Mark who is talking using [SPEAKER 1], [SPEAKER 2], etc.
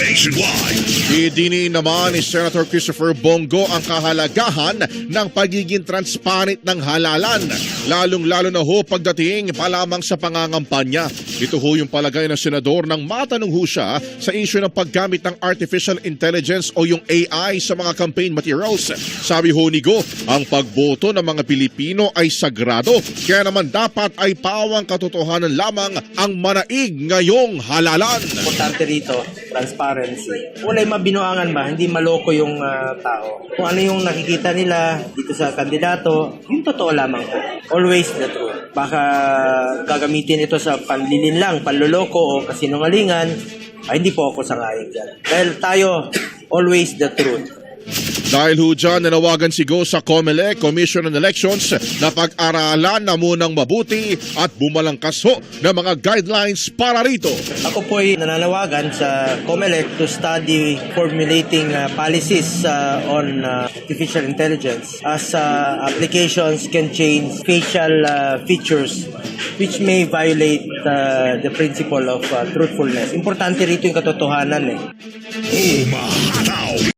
[SPEAKER 1] nationwide.
[SPEAKER 2] Idini naman ni Senator Christopher Bongo ang kahalagahan ng pagiging transparent ng halalan, lalong-lalo na ho pagdating pa lamang sa pangangampanya. Ito ho yung palagay ng senador nang matanong ho siya sa issue ng paggamit ng artificial intelligence o yung AI sa mga campaign materials. Sabi ho ni Go, ang pagboto ng mga Pilipino ay sagrado, kaya naman dapat ay pawang katotohanan lamang ang manaig ngayong halalan.
[SPEAKER 3] importante rito, transparency. Walay mabinuangan ba, hindi maloko yung ah, tao. Kung ano yung nakikita nila dito sa kandidato, yung totoo lamang po. Always the truth. Baka gagamitin ito sa panlilin lang, panloloko o kasinungalingan, ay hindi po ako sangayon dyan. Dahil tayo, always the truth.
[SPEAKER 2] Dahil ho dyan, nanawagan si Go sa COMELEC, Commission on Elections, na pag-aralan na munang mabuti at bumalangkas ho ng mga guidelines para rito.
[SPEAKER 3] Ako po ay nananawagan sa COMELEC to study formulating uh, policies uh, on uh, artificial intelligence as uh, applications can change facial uh, features which may violate uh, the principle of uh, truthfulness. Importante rito yung katotohanan eh.
[SPEAKER 1] Umahataw!